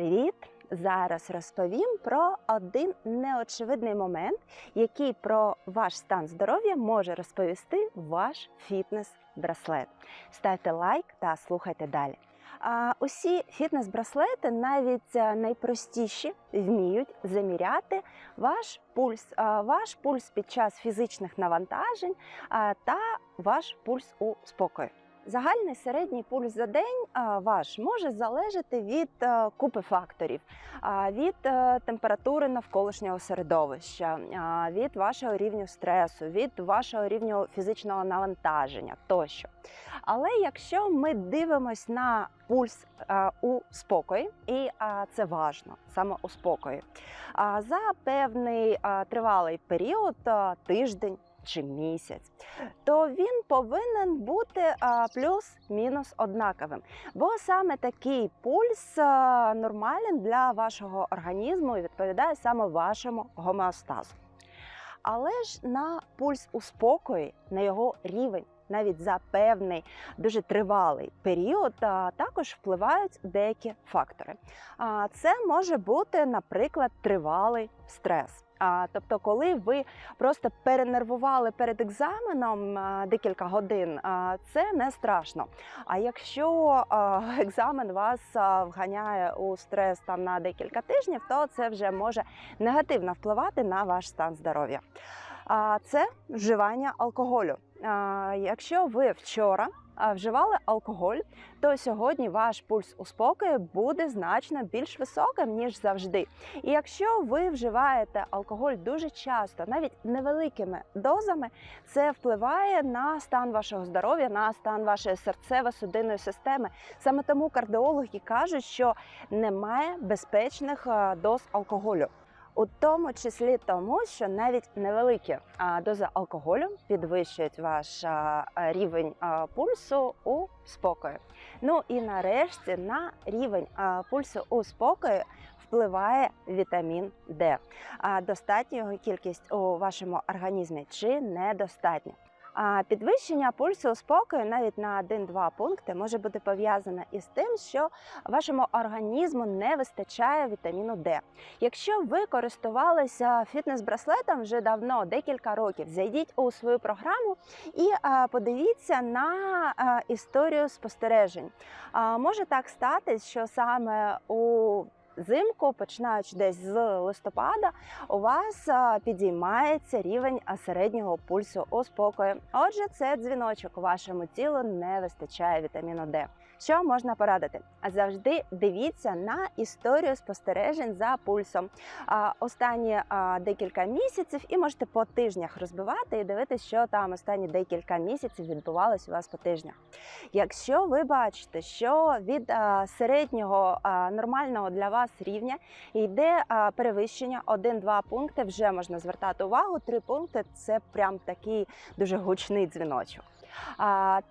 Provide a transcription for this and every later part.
привіт! Зараз розповім про один неочевидний момент, який про ваш стан здоров'я може розповісти ваш фітнес-браслет. Ставте лайк та слухайте далі. А усі фітнес-браслети, навіть е, найпростіші, вміють заміряти ваш пульс, ваш пульс під час фізичних навантажень та ваш пульс у спокої. Загальний середній пульс за день ваш може залежати від е, купи факторів, від е, температури навколишнього середовища, від вашого рівню стресу, від вашого рівню фізичного навантаження тощо. Але якщо ми дивимось на пульс е, у спокої, і це важно саме у спокої, за певний тривалий період, тиждень чи місяць, то він повинен бути плюс-мінус однаковим. Бо саме такий пульс а, нормален для вашого організму і відповідає саме вашому гомеостазу. Але ж на пульс у спокої, на його рівень, навіть за певний дуже тривалий період, також впливають деякі фактори. Це може бути, наприклад, тривалий стрес. А, тобто, коли ви просто перенервували перед екзаменом а, декілька годин, а, це не страшно. А якщо а, екзамен вас а, вганяє у стрес там на декілька тижнів, то це вже може негативно впливати на ваш стан здоров'я. А це вживання алкоголю. А, Якщо ви вчора вживали алкоголь, то сьогодні ваш пульс у спокої буде значно більш високим ніж завжди. І якщо ви вживаєте алкоголь дуже часто, навіть невеликими дозами, це впливає на стан вашого здоров'я, на стан вашої серцево-судинної системи. Саме тому кардіологи кажуть, що немає безпечних доз алкоголю. У тому числі тому, що навіть невеликі дози алкоголю підвищують ваш рівень пульсу у спокою. Ну і нарешті на рівень пульсу у спокою впливає вітамін Д. А достатньо його кількість у вашому організмі чи недостатня. Підвищення пульсу спокою навіть на 1-2 пункти може бути пов'язане із тим, що вашому організму не вистачає вітаміну Д. Якщо ви користувалися фітнес-браслетом вже давно, декілька років, зайдіть у свою програму і подивіться на історію спостережень. Може так статись, що саме у Взимку, починаючи десь з листопада, у вас підіймається рівень середнього пульсу у спокою. Отже, це дзвіночок вашому тілу не вистачає вітаміну Д. Що можна порадити? А завжди дивіться на історію спостережень за пульсом. Останні декілька місяців, і можете по тижнях розбивати і дивитися, що там останні декілька місяців відбувалось у вас по тижнях. Якщо ви бачите, що від середнього нормального для вас рівня йде перевищення 1-2 пункти, вже можна звертати увагу. 3 пункти це прям такий дуже гучний дзвіночок.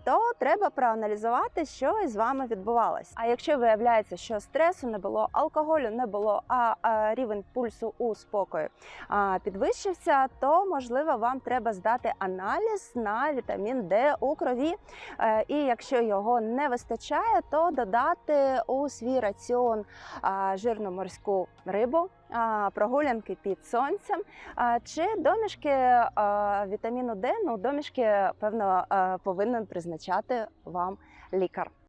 То треба проаналізувати, що із вами відбувалось. А якщо виявляється, що стресу не було, алкоголю не було, а, рівень пульсу у спокою підвищився, то можливо вам треба здати аналіз на вітамін Д у крові. Е, і якщо його не вистачає, то додати у свій раціон жирну морську рибу. Прогулянки під сонцем чи домішки вітаміну Д, ну домішки, певно, повинен призначати вам лікар.